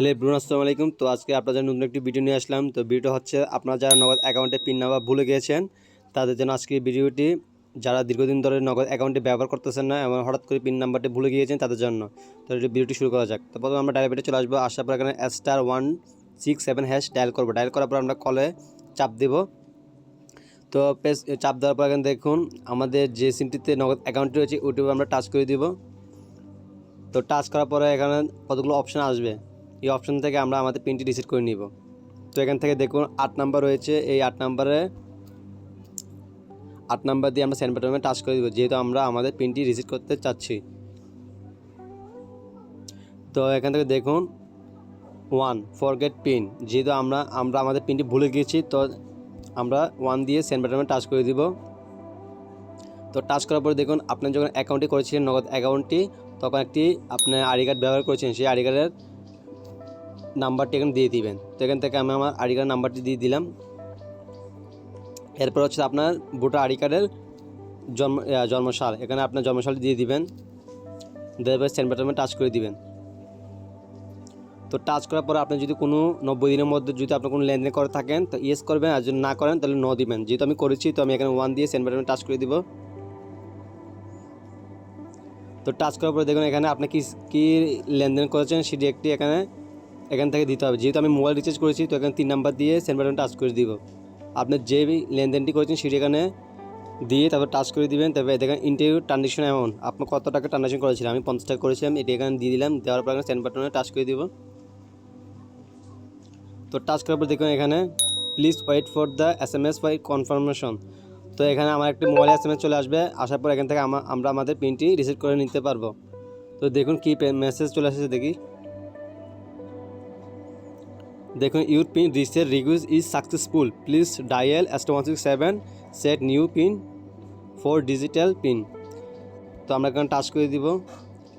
Hello Burne আসসালামু আলাইকুম। তো আজকে আপনাদের নতুন একটি ভিডিও নিয়ে আসলাম। তো ভিডিওটা হচ্ছে, আপনারা যারা নগদ অ্যাকাউন্টে পিন নাম্বার ভুলে গিয়েছেন, তাদের জন্য আজকে ভিডিওটি, যারা দীর্ঘদিন ধরে নগদ অ্যাকাউন্টে ব্যবহার করতেছেন না, এবং হঠাৎ করে পিন নাম্বারটি ভুলে গিয়েছেন, তাদের জন্য। তো ভিডিওটি শুরু করা যাক। তো প্রথমে আমরা ডায়াবেটে চলে আসব। আসার পর এখানে star one six seven hash dial করব। ডায়াল করার পর আমরা কলে চাপ দেব। তো পেজ, চাপ দেওয়ার পর এখানে দেখুন, আমাদের যে সিমটিতে নগদ অ্যাকাউন্টটি রয়েছে ওটিপি আমরা টাচ করে দিব। তো টাচ করার পরে এখানে কতগুলো অপশান আসবে? এই অপশন থেকে আমরা আমাদের পিনটি রিসেট করে নিব। তো এখান থেকে দেখুন, আট নাম্বার রয়েছে। এই আট নাম্বারে আট নাম্বার দিয়ে আমরা সেন্ড বাটনে টাচ করে দিব, যেহেতু আমরা আমাদের পিনটি রিসেট করতে চাচ্ছি। তো এখান থেকে দেখুন ওয়ান ফরগেট পিন যেহেতু আমরা আমরা আমাদের পিনটি ভুলে গিয়েছি, তো আমরা ওয়ান দিয়ে সেন্ড বাটনে টাচ করে দিব। তো টাচ করার পরে দেখুন, আপনি যখন অ্যাকাউন্টটি করেছিলেন, নগদ অ্যাকাউন্টটি তখন একটি আপনার আইডি কার্ড ব্যবহার করেছেন, সেই আইডি কার্ডের নাম্বারটি এখানে দিয়ে দিবেন। তো এখান থেকে আমি আমার আইডি কার্ড নাম্বারটি দিয়ে দিলাম। এরপর হচ্ছে আপনার ভোটার আইডি কার্ডের জন্ম জন্মসাল। এখানে আপনার জন্মসালটি দিয়ে দিবেন। দেওয়ার সেন্ড বাটনে টাচ করে দিবেন। তো টাচ করার পরে আপনি যদি কোনো নব্বই দিনের মধ্যে যদি আপনি কোনো লেনদেন করে থাকেন, তো ইয়েস করবেন। আর যদি না করেন, তাহলে ন দিবেন। যেহেতু আমি করেছি, তো আমি এখানে ওয়ান দিয়ে সেন্ড বাটনে টাচ করে দিব। তো টাচ করার পরে দেখুন এখানে আপনি কি, কী লেনদেন করেছেন, সেটি একটি এখানে এখান থেকে দিতে হবে। যেহেতু আমি মোবাইল রিচার্জ করেছি, তো এখানে তিন নাম্বার দিয়ে সেন্ড বাটন টাচ করে দিব। আপনি যে লেনদেনটি করেছেন, সেটি এখানে দিয়ে তারপর টাচ করে দিবেন। তারপর দেখেন ইন্টারভিউ ট্রানজেকশন অ্যামাউন্ট আপনি কত টাকা ট্রানজেকশন করেছিলেন? আমি পঞ্চাশ টাকা করেছিলাম, এটি এখানে দিয়ে দিলাম। দেওয়ার পর এখানে সেন্ড বাটনে টাচ করে দিব। তো টাচ করার পর দেখুন এখানে please wait for the S M S by confirmation তো এখানে আমার একটি মোবাইল এস এম এস চলে আসবে। আসার পর এখান থেকে আমা- আমরা আমাদের পিনটি রিসিভ করে নিতে পারব। তো দেখুন কী মেসেজ চলে এসেছে দেখি। দেখুন your pin reset request is successful please dial one six seven set new pin four digital pin তো আমরা এখানে টাচ করে দিব।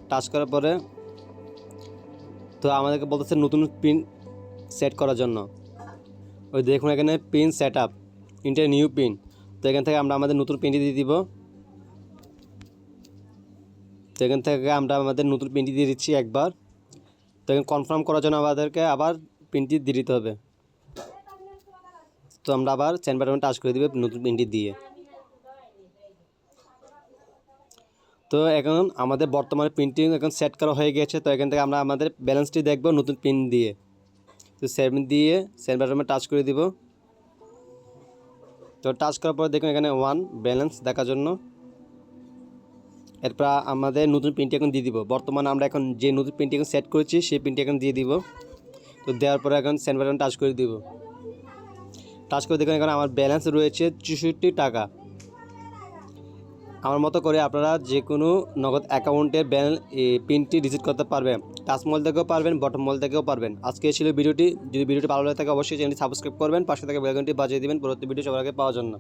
টাচ করার পরে তো আমাদেরকে বলতেছে নতুন পিন সেট করার জন্য। ওই দেখুন, এখানে pin set up enter new pin তো এখান থেকে আমরা আমাদের নতুন পিনটি দিয়ে দিব। তো এখান থেকে আমরা আমাদের নতুন পিনটি দিয়ে দিচ্ছি একবার। তো এখানে কনফার্ম করার জন্য আমাদেরকে আবার পিনটি দিয়ে দিতে হবে। তো আমরা আবার চেন বাটনে টাচ করে দিবে নতুন পিনটি দিয়ে। তো এখন আমাদের বর্তমানে পিনটি এখন সেট করা হয়ে গেছে, তো এখান থেকে আমরা আমাদের ব্যালেন্সটি দেখব নতুন পিন দিয়ে। তো সেভেন দিয়ে সেন বাটনে টাচ করে দিব। তো টাচ করার পর দেখুন এখানে ওয়ান ব্যালেন্স দেখার জন্য। এরপর আমাদের নতুন পিনটি এখন দিয়ে দিব। বর্তমানে আমরা এখন যে নতুন পিনটি এখন সেট করেছি, সেই পিনটি এখন দিয়ে দিব। তো দেওয়ার পরে এখন সেন্ড বাটন টাচ করে দিব। টাচ করে দেখুন এখন আমার ব্যালেন্স রয়েছে চৌষট্টি টাকা। আমার মতো করে আপনারা যে কোনো নগদ অ্যাকাউন্টের ব্যালেন্স পিনটি রিসিভ করতে পারবেন। টাচ মল থেকেও পারবেন বটম মল থেকেও পারবেন। আজকে ছিল ভিডিওটি যদি ভিডিওটি ভালো লাগে থাকে অবশ্যই চ্যানেলটি সাবস্ক্রাইব করবেন, পাশে থেকে বেলঘন্টি বাজিয়ে দিবেন। পরবর্তী ভিডিও সবার আগে পাওয়ার জন্য।